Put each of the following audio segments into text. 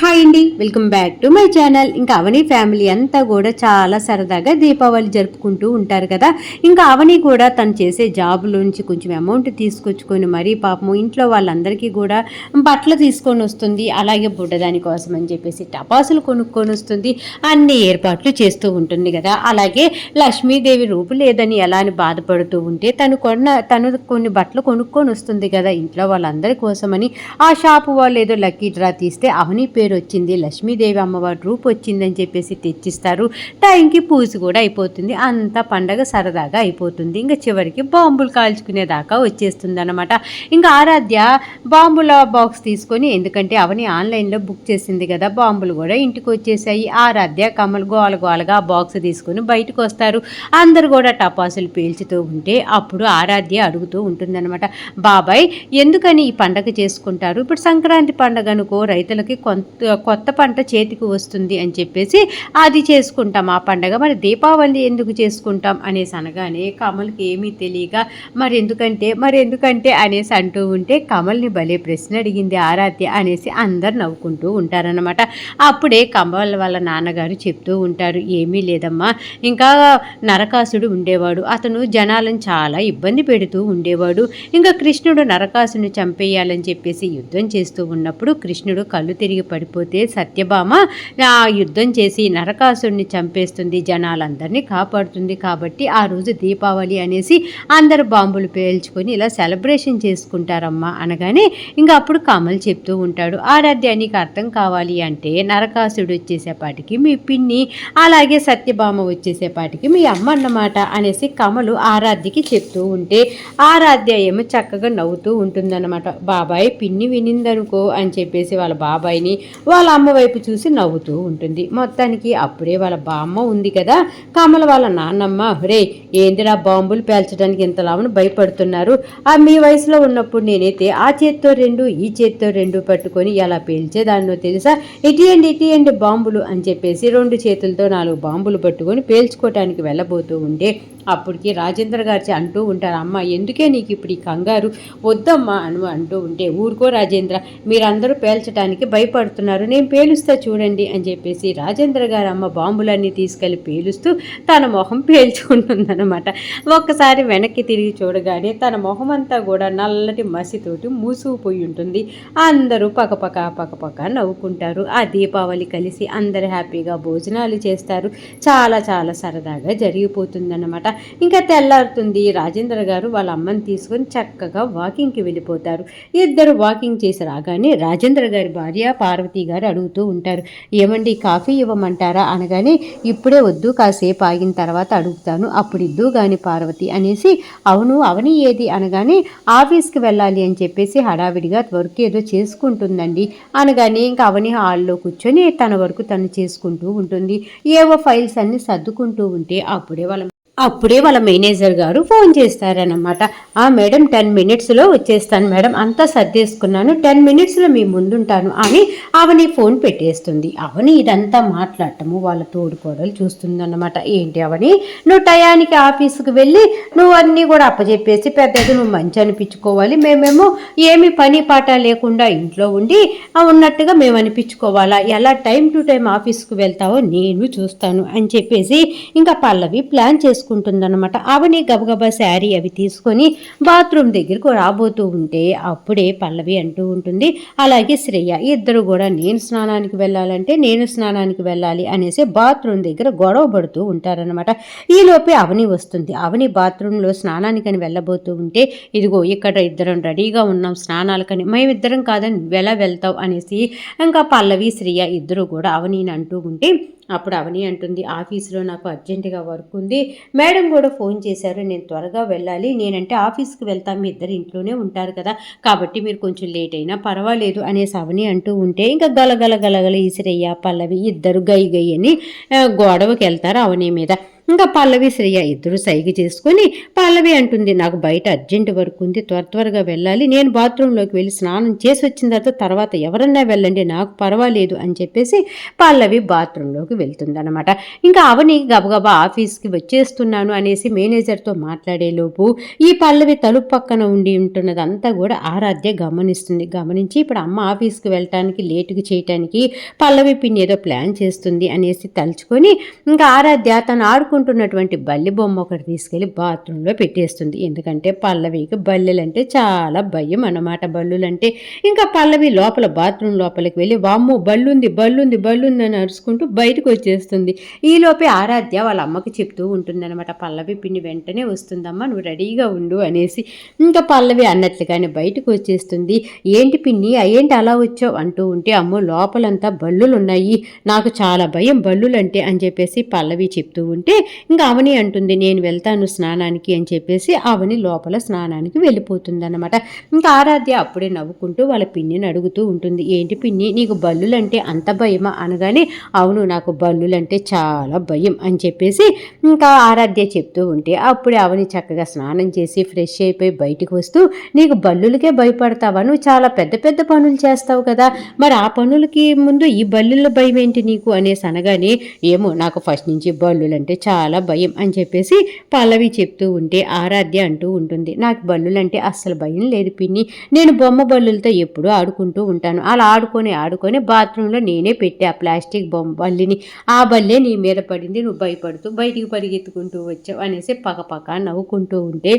Hi అండి welcome back to my channel. ఇంకా Avani family అంతా కూడా చాలా సరదాగా దీపావళి జరుపుకుంటూ ఉంటారు కదా. ఇంకా అవని కూడా తను చేసే జాబ్లోంచి కొంచెం అమౌంట్ తీసుకొచ్చుకొని మరీ పాపము ఇంట్లో వాళ్ళందరికీ కూడా బట్టలు తీసుకొని వస్తుంది అలాగే బుడ్డదాని కోసం అని చెప్పేసి టపాసులు కొనుక్కొని వస్తుంది అన్ని ఏర్పాట్లు చేస్తూ ఉంటుంది కదా. అలాగే లక్ష్మీదేవి రూపు లేదని ఎలా అని బాధపడుతూ ఉంటే తను కొన్న తను కొన్ని బట్టలు కొనుక్కొని వస్తుంది కదా ఇంట్లో వాళ్ళందరి కోసమని. ఆ షాపు వాళ్ళు ఏదో లక్కీ డ్రా తీస్తే అవని పేరు వచ్చింది లక్ష్మీదేవి అమ్మవారి రూపు వచ్చిందని చెప్పేసి తెచ్చిస్తారు. టైంకి పూజ కూడా అయిపోతుంది. అంత పండగ సరదాగా అయిపోతుంది. ఇంకా చివరికి బాంబులు కాల్చుకునేదాకా వచ్చేస్తుంది అనమాట ఇంకా ఆరాధ్య బాంబుల బాక్స్ తీసుకొని ఎందుకంటే అవని ఆన్లైన్లో బుక్ చేసింది కదా బాంబులు కూడా ఇంటికి వచ్చేసాయి. ఆరాధ్య కమల్ గోల గోలగా ఆ బాక్స్ తీసుకొని బయటకు వస్తారు. అందరు కూడా టపాసులు పీల్చుతూ ఉంటే అప్పుడు ఆరాధ్య అడుగుతూ ఉంటుందన్నమాట. బాబాయ్ ఎందుకని ఈ పండగ చేసుకుంటారు? ఇప్పుడు సంక్రాంతి పండగ అనుకో రైతులకి కొంత కొత్త పంట చేతికి వస్తుంది అని చెప్పేసి అది చేసుకుంటాం. ఆ పండగ మరి దీపావళి ఎందుకు చేసుకుంటాం అనేసి అనగానే కమల్కి ఏమీ తెలియక మరి ఎందుకంటే మరి ఎందుకంటే అనేసి అంటూ ఉంటే కమల్ని భలే ప్రశ్న అడిగింది ఆరాధ్య అనేసి అందరు నవ్వుకుంటూ ఉంటారనమాట అప్పుడే కమల్ వాళ్ళ నాన్నగారు చెప్తూ ఉంటారు ఏమీ లేదమ్మా ఇంకా నరకాసుడు ఉండేవాడు. అతను జనాలను చాలా ఇబ్బంది పెడుతూ ఉండేవాడు. ఇంకా కృష్ణుడు నరకాసుని చంపేయాలని చెప్పేసి యుద్ధం చేస్తూ ఉన్నప్పుడు కృష్ణుడు కళ్ళు తిరిగి పడి పడిపోతే సత్యభామ ఆ యుద్ధం చేసి నరకాసుడిని చంపేస్తుంది జనాలందరినీ కాపాడుతుంది కాబట్టి ఆ రోజు దీపావళి అనేసి అందరు బాంబులు పేల్చుకొని ఇలా సెలబ్రేషన్ చేసుకుంటారమ్మా అనగానే ఇంకా అప్పుడు కమల్ చెప్తూ ఉంటాడు ఆరాధ్య నీకు అర్థం కావాలి అంటే నరకాసుడు వచ్చేసేపాటికి మీ పిన్ని అలాగే సత్యభామ వచ్చేసేపాటికి మీ అమ్మ అన్నమాట అనేసి కమలు ఆరాధ్యకి చెప్తూ ఉంటే ఆరాధ్య ఏమో చక్కగా నవ్వుతూ ఉంటుందన్నమాట బాబాయ్ పిన్ని వినిందనుకో అని చెప్పేసి వాళ్ళ బాబాయ్ని వాళ్ళ అమ్మ వైపు చూసి నవ్వుతూ ఉంటుంది. మొత్తానికి అప్పుడే వాళ్ళ బామ్మ ఉంది కదా. కమల వాళ్ళ నాన్నమ్మ రే ఏందిరా బాంబులు పేల్చడానికి ఇంతలామని భయపడుతున్నారు? ఆ మీ వయసులో ఉన్నప్పుడు నేనైతే ఆ చేత్తో రెండు ఈ చేత్తో రెండు పట్టుకొని ఎలా పేల్చేదాన్నో తెలుసా? ఇటీయండి ఇటీయండి బాంబులు? అని చెప్పేసి రెండు చేతులతో నాలుగు బాంబులు పట్టుకొని పేల్చుకోవటానికి వెళ్ళబోతూ ఉంటే అప్పటికి రాజేంద్ర గారి అంటూ ఉంటారు అమ్మ ఎందుకే నీకు ఇప్పుడు ఈ కంగారు? వద్దమ్మా అను అంటూ ఉంటే ఊరుకో రాజేంద్ర మీరందరూ పేల్చడానికి భయపడుతున్నారు. నేను పేలుస్తా చూడండి అని చెప్పేసి రాజేంద్ర గారు అమ్మ బాంబులన్నీ తీసుకెళ్ళి పేలుస్తూ తన మొహం పేల్చుకుంటుందన్నమాట. ఒక్కసారి వెనక్కి తిరిగి చూడగానే తన మొహం అంతా కూడా నల్లటి మసితోటి మూసుకుపోయి ఉంటుంది. అందరూ పకపక పకపక నవ్వుకుంటారు. ఆ దీపావళి కలిసి అందరు హ్యాపీగా భోజనాలు చేస్తారు. చాలా చాలా సరదాగా జరిగిపోతుందన్నమాట. ఇంకా తెల్లారుతుంది. రాజేంద్ర గారు వాళ్ళ అమ్మని తీసుకొని చక్కగా వాకింగ్కి వెళ్ళిపోతారు. ఇద్దరు వాకింగ్ చేసి రాగానే రాజేంద్ర గారి భార్య పార్వతి గారు అడుగుతూ ఉంటారు. ఏమండి కాఫీ ఇవ్వమంటారా? అనగానే ఇప్పుడే వద్దు కాసేపు ఆగిన తర్వాత అడుగుతాను. అప్పుడు ఇద్దు గాని పార్వతి అనేసి అవును అవని ఏది? అనగానే ఆఫీస్కి వెళ్ళాలి అని చెప్పేసి హడావిడిగా వర్క్ ఏదో చేసుకుంటుందండి. అనగానే ఇంకా అవని హాల్లో కూర్చొని తన వరకు తను చేసుకుంటూ ఉంటుంది. ఏవో ఫైల్స్ అన్ని సర్దుకుంటూ ఉంటే అప్పుడే వాళ్ళ అప్పుడే వాళ్ళ మేనేజర్ గారు ఫోన్ చేస్తారనమాట ఆ మేడం టెన్ మినిట్స్లో వచ్చేస్తాను మేడం అంతా సర్దేసుకున్నాను టెన్ మినిట్స్లో మీ ముందుంటాను అని అవని ఫోన్ పెట్టేస్తుంది. అవని ఇదంతా మాట్లాడటము వాళ్ళ తోడుకోడలు చూస్తుందన్నమాట. ఏంటి అవని నువ్వు టయానికి ఆఫీస్కి వెళ్ళి నువ్వు అన్నీ కూడా అప్పచెప్పేసి పెద్దది నువ్వు మంచి అనిపించుకోవాలి. మేమేమో ఏమి పని పాట లేకుండా ఇంట్లో ఉండి ఉన్నట్టుగా మేము అనిపించుకోవాలా. ఎలా టైం టు టైం ఆఫీస్కి వెళ్తావో నేను చూస్తాను అని చెప్పేసి ఇంకా పల్లవి ప్లాన్ చేసుకుంటాను తీసుకుంటుందన్నమాట. అవని గబగబా శారీ అవి తీసుకొని బాత్రూమ్ దగ్గరకు రాబోతూ ఉంటే అప్పుడే పల్లవి అంటూ ఉంటుంది అలాగే శ్రేయ ఇద్దరు కూడా నేను స్నానానికి వెళ్ళాలంటే నేను స్నానానికి వెళ్ళాలి అనేసి బాత్రూమ్ దగ్గర గొడవ పడుతూ ఉంటారనమాట ఈలోపే అవని వస్తుంది. అవని బాత్రూంలో స్నానానికని వెళ్ళబోతూ ఉంటే ఇదిగో ఇక్కడ ఇద్దరం రెడీగా ఉన్నాం స్నానాలకని. మేమిద్దరం కాదని నువ్వెలా వెళ్తావు? అనేసి ఇంకా పల్లవి శ్రేయ ఇద్దరు కూడా అవనీని అంటూ ఉంటే అప్పుడు అవని అంటుంది ఆఫీస్లో నాకు అర్జెంటుగా వర్క్ ఉంది. మేడం కూడా ఫోన్ చేశారు నేను త్వరగా వెళ్ళాలి. నేనంటే ఆఫీస్కి వెళ్తా మీ ఇద్దరు ఇంట్లోనే ఉంటారు కదా. కాబట్టి మీరు కొంచెం లేట్ అయినా పర్వాలేదు అనేసి అవని అంటూ ఉంటే ఇంకా గలగల గలగల ఈసిరయ్య పల్లవి ఇద్దరు గై గై అని గొడవకి వెళ్తారు అవని మీద. ఇంకా పల్లవి శ్రేయ ఇద్దరు సైగి చేసుకొని పల్లవి అంటుంది నాకు బయట అర్జెంట్ వర్క్ ఉంది త్వర త్వరగా వెళ్ళాలి. నేను బాత్రూంలోకి వెళ్ళి స్నానం చేసి వచ్చిన తర్వాత తర్వాత ఎవరన్నా వెళ్ళండి నాకు పర్వాలేదు అని చెప్పేసి పల్లవి బాత్రూంలోకి వెళ్తుందనమాట ఇంకా అవని గబగబా ఆఫీస్కి వచ్చేస్తున్నాను అనేసి మేనేజర్తో మాట్లాడేలోపు ఈ పల్లవి తలుపు పక్కన ఉండి ఉంటున్నదంతా కూడా ఆరాధ్య గమనిస్తుంది. గమనించి ఇప్పుడు అమ్మ ఆఫీస్కి వెళ్ళటానికి లేటుగా చేయటానికి పల్లవి పిన్ని ఏదో ప్లాన్ చేస్తుంది అనేసి తలుచుకొని ఇంకా ఆరాధ్య తను ఆడుకుంటున్నటువంటి బల్లి బొమ్మ ఒకటి తీసుకెళ్ళి బాత్రూంలో పెట్టేస్తుంది. ఎందుకంటే పల్లవికి బల్లెలంటే చాలా భయం అన్నమాట బల్లులంటే. ఇంకా పల్లవి లోపల బాత్రూమ్ లోపలికి వెళ్ళి వామ్మో బల్లుంది బల్లుంది బల్లుంది అని అరుచుకుంటూ బయటకు వచ్చేస్తుంది. ఈలోపే ఆరాధ్య వాళ్ళ అమ్మకి చెప్తూ ఉంటుందన్నమాట పల్లవి పిన్ని వెంటనే వస్తుందమ్మా నువ్వు రెడీగా ఉండు అనేసి. ఇంకా పల్లవి అన్నట్లుగానే బయటకు వచ్చేస్తుంది. ఏంటి పిన్ని ఏంటి అలా వచ్చావు? అంటూ ఉంటే అమ్మో లోపలంతా బల్లులు ఉన్నాయి నాకు చాలా భయం బల్లులంటే అని చెప్పేసి పల్లవి చెప్తూ ఉంటే ఇంకా అవని అంటుంది నేను వెళ్తాను స్నానానికి అని చెప్పేసి అవని లోపల స్నానానికి వెళ్ళిపోతుందనమాట ఇంకా ఆరాధ్య అప్పుడే నవ్వుకుంటూ వాళ్ళ పిన్నిని అడుగుతూ ఉంటుంది ఏంటి పిన్ని నీకు బల్లులంటే అంత భయమా? అనగానే అవును నాకు బల్లులంటే చాలా భయం అని చెప్పేసి ఇంకా ఆరాధ్య చెప్తూ ఉంటే అప్పుడే అవని చక్కగా స్నానం చేసి ఫ్రెష్ అయిపోయి బయటికి వస్తూ నీకు బల్లులకే భయపడతావా? నువ్వు చాలా పెద్ద పెద్ద పనులు చేస్తావు కదా మరి ఆ పనులకి ముందు ఈ బల్లుల భయం ఏంటి నీకు? అనేసి అనగానే ఏమో నాకు ఫస్ట్ నుంచి బల్లులంటే చాలా చాలా భయం అని చెప్పేసి పల్లవి చెప్తూ ఉంటే ఆరాధ్య అంటూ ఉంటుంది. నాకు బల్లులంటే అస్సలు భయం లేదు పిన్ని. నేను బొమ్మ బల్లులతో ఎప్పుడూ ఆడుకుంటూ ఉంటాను. అలా ఆడుకొని ఆడుకొని బాత్రూంలో నేనే పెట్టా ఆ ప్లాస్టిక్ బొమ్మ బల్లిని ఆ బల్లే నీ మీద పడింది. నువ్వు భయపడుతూ బయటికి పరిగెత్తుకుంటూ వచ్చావు అనేసి పక్కపక్క నవ్వుకుంటూ ఉంటే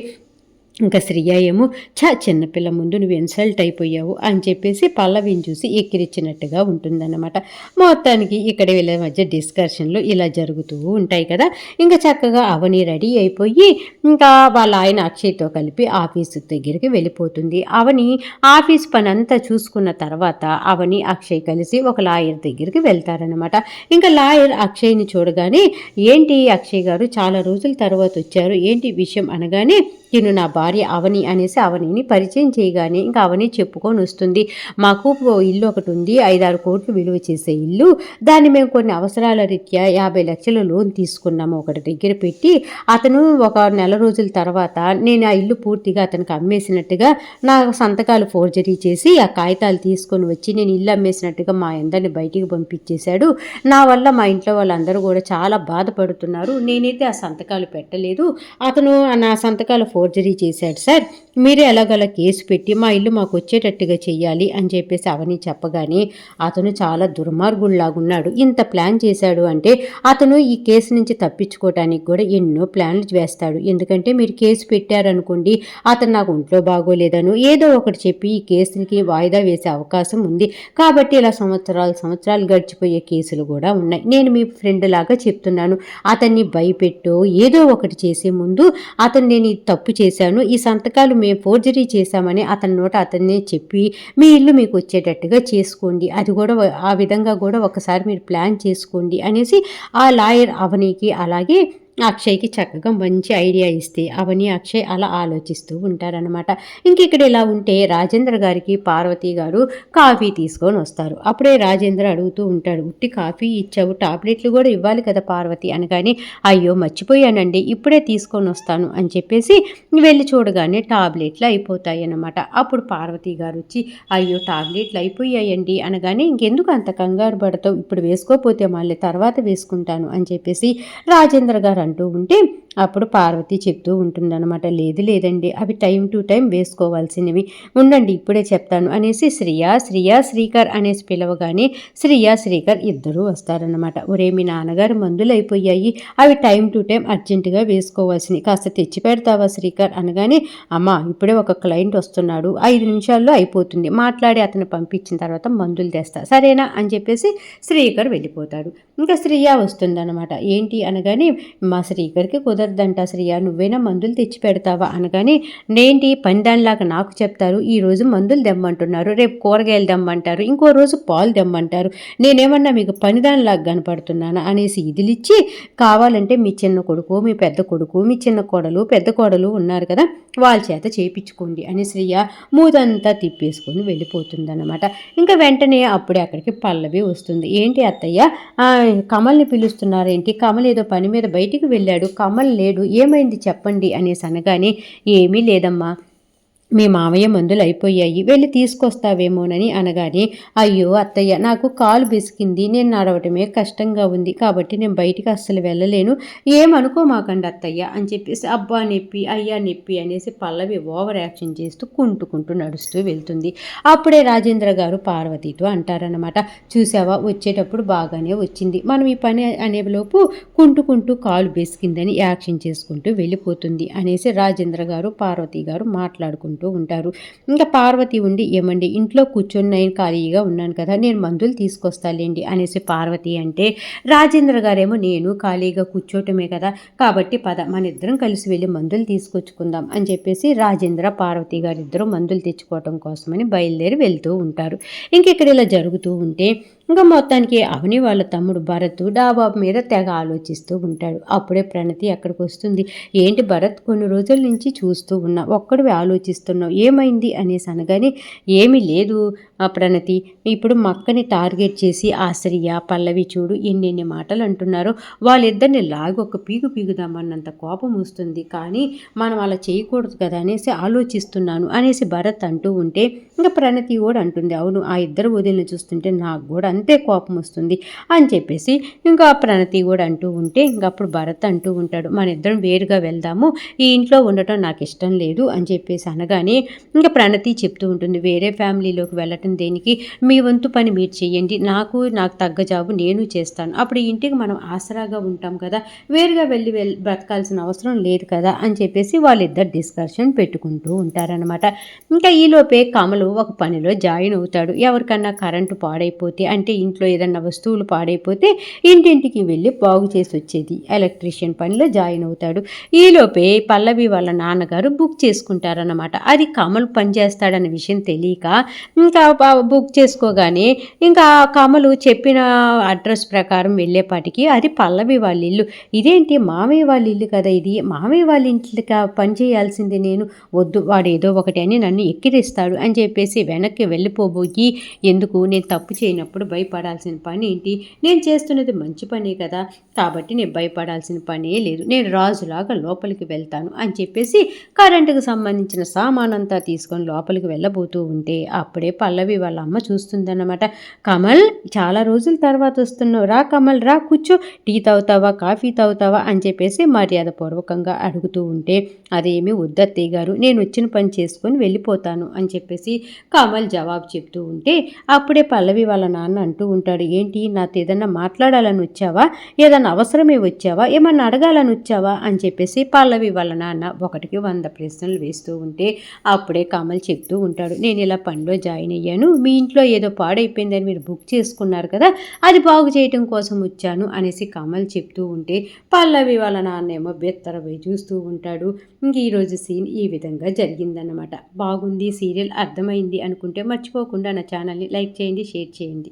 ఇంకా శ్రీయ ఏమో చా చిన్నపిల్ల ముందు నువ్వు ఇన్సల్ట్ అయిపోయావు అని చెప్పేసి పల్లవిని చూసి ఎక్కిరిచ్చినట్టుగా ఉంటుందన్నమాట. మొత్తానికి ఇక్కడ వీళ్ళ మధ్య డిస్కషన్లు ఇలా జరుగుతూ ఉంటాయి కదా. ఇంకా చక్కగా అవని రెడీ అయిపోయి ఇంకా వాళ్ళ ఆయన అక్షయ్తో కలిపి ఆఫీసు దగ్గరికి వెళ్ళిపోతుంది. అవని ఆఫీస్ పని అంతా చూసుకున్న తర్వాత అవని అక్షయ్ కలిసి ఒక లాయర్ దగ్గరికి వెళ్తారనమాట ఇంకా లాయర్ అక్షయ్ని చూడగానే ఏంటి అక్షయ్ గారు చాలా రోజుల తర్వాత వచ్చారు ఏంటి విషయం? అనగానే నేను నా భార్య అవని అనేసి అవనిని పరిచయం చేయగానే ఇంకా అవని చెప్పుకొని వస్తుంది. మాకు ఇల్లు ఒకటి ఉంది. ఐదారు కోట్లు విలువ చేసే ఇల్లు. దాన్ని మేము కొన్ని అవసరాల రీత్యా యాభై లక్షల లోన్ తీసుకున్నాము. ఒకటి దగ్గర పెట్టి అతను ఒక నెల రోజుల తర్వాత నేను ఆ ఇల్లు పూర్తిగా అతనికి అమ్మేసినట్టుగా నా సంతకాలు ఫోర్జరీ చేసి ఆ కాగితాలు తీసుకొని వచ్చి నేను ఇల్లు అమ్మేసినట్టుగా మా అందరిని బయటికి పంపించేశాడు. నా వల్ల మా ఇంట్లో వాళ్ళందరూ కూడా చాలా బాధపడుతున్నారు. నేనైతే ఆ సంతకాలు పెట్టలేదు. అతను నా సంతకాలు ఫోర్జరీ చేశాడు. సార్ మీరే ఎలాగలా కేసు పెట్టి మా ఇల్లు మాకు వచ్చేటట్టుగా చెయ్యాలి అని చెప్పేసి అవని చెప్పగానే అతను చాలా దుర్మార్గుల్లాగున్నాడు. ఇంత ప్లాన్ చేశాడు అంటే అతను ఈ కేసు నుంచి తప్పించుకోవటానికి కూడా ఎన్నో ప్లాన్లు వేస్తాడు. ఎందుకంటే మీరు కేసు పెట్టారనుకోండి అతను నాకు ఒంట్లో బాగోలేదను ఏదో ఒకటి చెప్పి ఈ కేసుకి వాయిదా వేసే అవకాశం ఉంది. కాబట్టి ఇలా సంవత్సరాలు సంవత్సరాలు గడిచిపోయే కేసులు కూడా ఉన్నాయి. నేను మీ ఫ్రెండ్ లాగా చెప్తున్నాను. అతన్ని భయపెట్టో ఏదో ఒకటి చేసే ముందు అతను నేను తప్పు తప్పు చేశాను. ఈ సంతకాలు మేము ఫోర్జరీ చేశామని అతని నోట అతన్నే చెప్పి మీ ఇల్లు మీకు వచ్చేటట్టుగా చేసుకోండి. అది కూడా ఆ విధంగా కూడా ఒకసారి మీరు ప్లాన్ చేసుకోండి అనేసి ఆ లాయర్ అవనీకి అలాగే అక్షయ్కి చక్కగా మంచి ఐడియా ఇస్తే అవని అక్షయ్ అలా ఆలోచిస్తూ ఉంటారనమాట ఇంక ఇక్కడ ఇలా ఉంటే రాజేంద్ర గారికి పార్వతి గారు కాఫీ తీసుకొని వస్తారు. అప్పుడే రాజేంద్ర అడుగుతూ ఉంటాడు ఉట్టి కాఫీ ఇచ్చావు టాబ్లెట్లు కూడా ఇవ్వాలి కదా పార్వతి అనగానే అయ్యో మర్చిపోయానండి ఇప్పుడే తీసుకొని వస్తాను అని చెప్పేసి వెళ్ళి చూడగానే టాబ్లెట్లు అయిపోతాయి అన్నమాట. అప్పుడు పార్వతి గారు వచ్చి అయ్యో టాబ్లెట్లు అయిపోయాయండి అనగానే ఇంకెందుకు అంత కంగారు పడతావు ఇప్పుడు వేసుకోపోతే మళ్ళీ తర్వాత వేసుకుంటాను అని చెప్పేసి రాజేంద్ర గారు అంటూ ఉంటే అప్పుడు పార్వతి చెప్తూ ఉంటుందన్నమాట లేదు లేదండి అవి టైం టు టైం వేసుకోవాల్సినవి. ఉండండి ఇప్పుడే చెప్తాను అనేసి శ్రియా శ్రియా శ్రీకర్ అనేసి పిలవగానే శ్రియా శ్రీకర్ ఇద్దరూ వస్తారనమాట ఒరే మీ నాన్నగారు మందులు అయిపోయాయి అవి టైం టు టైం అర్జెంటుగా వేసుకోవాల్సినవి. కాస్త తెచ్చి పెడతావా శ్రీకర్? అనగానే అమ్మ ఇప్పుడే ఒక క్లయింట్ వస్తున్నాడు. ఐదు నిమిషాల్లో అయిపోతుంది. మాట్లాడి అతను పంపించిన తర్వాత మందులు తెస్తా. సరేనా? అని చెప్పేసి శ్రీకర్ వెళ్ళిపోతాడు. ఇంకా శ్రీయ వస్తుందన్నమాట. ఏంటి? అనగానే మా శ్రీకర్కి కుదరదంట శ్రీయ. నువ్వేనా మందులు తెచ్చి పెడతావా? అనగానే నేంటి? పని దానిలాగా నాకు చెప్తారు. ఈ రోజు మందులు దెమ్మంటున్నారు రేపు కూరగాయలు దెమ్మంటారు ఇంకో రోజు పాలు దెమ్మంటారు నేనేమన్నా మీకు పనిదానిలాగా కనపడుతున్నానా? అనేసి ఇదిలిచ్చి కావాలంటే మీ చిన్న కొడుకు మీ పెద్ద కొడుకు మీ చిన్న కోడలు పెద్ద కోడలు ఉన్నారు కదా వాళ్ళ చేత చేయించుకోండి అని శ్రీయ మూదంతా తిప్పేసుకొని వెళ్ళిపోతుందన్నమాట. ఇంకా వెంటనే అప్పుడే అక్కడికి పల్లవి వస్తుంది. ఏంటి అత్తయ్య? కమల్ని పిలుస్తున్నారేంటి? కమల్ ఏదో పని మీద బయటికి బయటికి వెళ్ళాడు. కమల్ లేడు. ఏమైంది చెప్పండి అనేసి అనగానే ఏమీ లేదమ్మా. మీ మామయ్య మందులు అయిపోయాయి వెళ్ళి తీసుకొస్తావేమోనని అనగానే అయ్యో అత్తయ్య నాకు కాలు బెసికింది నేను నడవటమే కష్టంగా ఉంది కాబట్టి నేను బయటికి అస్సలు వెళ్ళలేను ఏమనుకోమాకండి అత్తయ్య అని చెప్పేసి అబ్బా నొప్పి అయ్యా నొప్పి అనేసి పల్లవి ఓవర్ యాక్షన్ చేస్తూ కుంటుకుంటూ నడుస్తూ వెళ్తుంది. అప్పుడే రాజేంద్ర గారు పార్వతితో అంటారనమాట చూసావా వచ్చేటప్పుడు బాగానే వచ్చింది మనం ఈ పని అనేలోపు కుంటుకుంటూ కాలు బెసికిందని యాక్షన్ చేసుకుంటూ వెళ్ళిపోతుంది అనేసి రాజేంద్ర గారు పార్వతి గారు మాట్లాడుకుంటూ చేసుకుంటూ ఉంటారు. ఇంకా పార్వతి ఉండి ఏమండి ఇంట్లో కూర్చొని నేను ఖాళీగా ఉన్నాను కదా నేను మందులు తీసుకొస్తాలేండి అనేసి పార్వతి అంటే రాజేంద్ర గారేమో నేను ఖాళీగా కూర్చోటమే కదా కాబట్టి పద మన ఇద్దరం కలిసి వెళ్ళి మందులు తీసుకొచ్చుకుందాం అని చెప్పేసి రాజేంద్ర పార్వతి గారిద్దరూ మందులు తెచ్చుకోవటం కోసమని బయలుదేరి వెళ్తూ ఉంటారు. ఇంక ఇక్కడ ఇలా జరుగుతూ ఉంటే ఇంకా మొత్తానికి అవని వాళ్ళ తమ్ముడు భరత్ డాబాబు మీద తెగ ఆలోచిస్తూ ఉంటాడు. అప్పుడే ప్రణతి అక్కడికి వస్తుంది. ఏంటి భరత్ కొన్ని రోజుల నుంచి చూస్తూ ఉన్నా ఒక్కడివి ఆలోచిస్తున్నావు ఏమైంది అనేసి అనగానే ఏమీ లేదు ఆ ప్రణతి. ఇప్పుడు మక్కని టార్గెట్ చేసి ఆశ్రయ పల్లవి చూడు ఎన్నెన్ని మాటలు అంటున్నారో వాళ్ళిద్దరిని లాగి ఒక పీగు పీగుదామన్నంత కోపం వస్తుంది. కానీ మనం అలా చేయకూడదు కదా అనేసి ఆలోచిస్తున్నాను అనేసి భరత్ అంటూ ఉంటే ఇంకా ప్రణతి కూడా అంటుంది. అవును ఆ ఇద్దరు వదిలిని చూస్తుంటే నాకు కూడా అంతే కోపం వస్తుంది అని చెప్పేసి ఇంకా ప్రణతి కూడా అంటూ ఉంటే ఇంకా అప్పుడు భరత్ అంటూ ఉంటాడు మన ఇద్దరం వేరుగా వెళ్దాము ఈ ఇంట్లో ఉండటం నాకు ఇష్టం లేదు అని చెప్పేసి అనగానే ఇంకా ప్రణతి చెప్తూ ఉంటుంది వేరే ఫ్యామిలీలోకి వెళ్ళటం దేనికి? మీ వంతు పని మీరు చేయండి నాకు నాకు తగ్గ జాబు నేను చేస్తాను. అప్పుడు ఈ ఇంటికి మనం ఆసరాగా ఉంటాం కదా వేరుగా వెళ్ళి వెళ్ళి బ్రతకాల్సిన అవసరం లేదు కదా అని చెప్పేసి వాళ్ళిద్దరు డిస్కషన్ పెట్టుకుంటూ ఉంటారనమాట ఇంకా ఈలోపే కమలు ఒక పనిలో జాయిన్ అవుతాడు ఎవరికన్నా కరెంటు పాడైపోతే అంటే ఇంట్లో ఏదన్నా వస్తువులు పాడైపోతే ఇంటింటికి వెళ్ళి బాగు చేసి వచ్చేది. ఎలక్ట్రీషియన్ పనిలో జాయిన్ అవుతాడు. ఈలోపే పల్లవి వాళ్ళ నాన్నగారు బుక్ చేసుకుంటారన్నమాట. అది కమల్ పనిచేస్తాడన్న విషయం తెలియక ఇంకా బుక్ చేసుకోగానే ఇంకా కమలు చెప్పిన అడ్రస్ ప్రకారం వెళ్ళేపాటికి అది పల్లవి వాళ్ళ ఇల్లు. ఇదేంటి మామయ్య వాళ్ళ ఇల్లు కదా ఇది? మామయ్య వాళ్ళ ఇంటికి పని చేయాల్సింది నేను. వద్దు వాడు ఏదో ఒకటి అని నన్ను ఎక్కిరిస్తాడు అని చెప్పేసి వెనక్కి వెళ్ళిపోబోయి ఎందుకు నేను తప్పు చేయనప్పుడు భయపడాల్సిన పని ఏంటి? నేను చేస్తున్నది మంచి పనే కదా. కాబట్టి నేను భయపడాల్సిన పనే లేదు. నేను రాజులాగా లోపలికి వెళ్తాను అని చెప్పేసి కరెంటుకు సంబంధించిన సామానంతా తీసుకొని లోపలికి వెళ్ళబోతూ ఉంటే అప్పుడే పల్లవి వాళ్ళ అమ్మ చూస్తుందన్నమాట. కమల్ చాలా రోజుల తర్వాత వస్తున్నావు. రా కమల్ రా కూర్చో. టీ తాగుతావా కాఫీ తాగుతావా? అని చెప్పేసి మర్యాదపూర్వకంగా అడుగుతూ ఉంటే అదేమి వద్దత్తయ్య గారు. నేను వచ్చిన పని చేసుకొని వెళ్ళిపోతాను అని చెప్పేసి కమల్ జవాబు చెప్తూ ఉంటే అప్పుడే పల్లవి వాళ్ళ నాన్న అంటూ ఉంటాడు. ఏంటి? నాతో ఏదన్నా మాట్లాడాలని వచ్చావా? ఏదన్నా అవసరమే వచ్చావా? ఏమన్నా అడగాలని వచ్చావా? అని చెప్పేసి పల్లవి వాళ్ళ నాన్న ఒకటికి వంద ప్రశ్నలు వేస్తూ ఉంటే అప్పుడే కమల్ చెప్తూ ఉంటాడు. నేను ఇలా పనిలో జాయిన్ అయ్యాను. మీ ఇంట్లో ఏదో పాడైపోయిందని మీరు బుక్ చేసుకున్నారు కదా అది బాగు చేయటం కోసం వచ్చాను అనేసి కమల్ చెప్తూ ఉంటే పల్లవి వాళ్ళ నాన్నేమో బెత్తరపై చూస్తూ ఉంటాడు. ఇంక ఈరోజు సీన్ ఈ విధంగా జరిగిందన్నమాట. బాగుంది సీరియల్ అర్థమైంది అనుకుంటే మర్చిపోకుండా నా ఛానల్ని లైక్ చేయండి షేర్ చేయండి.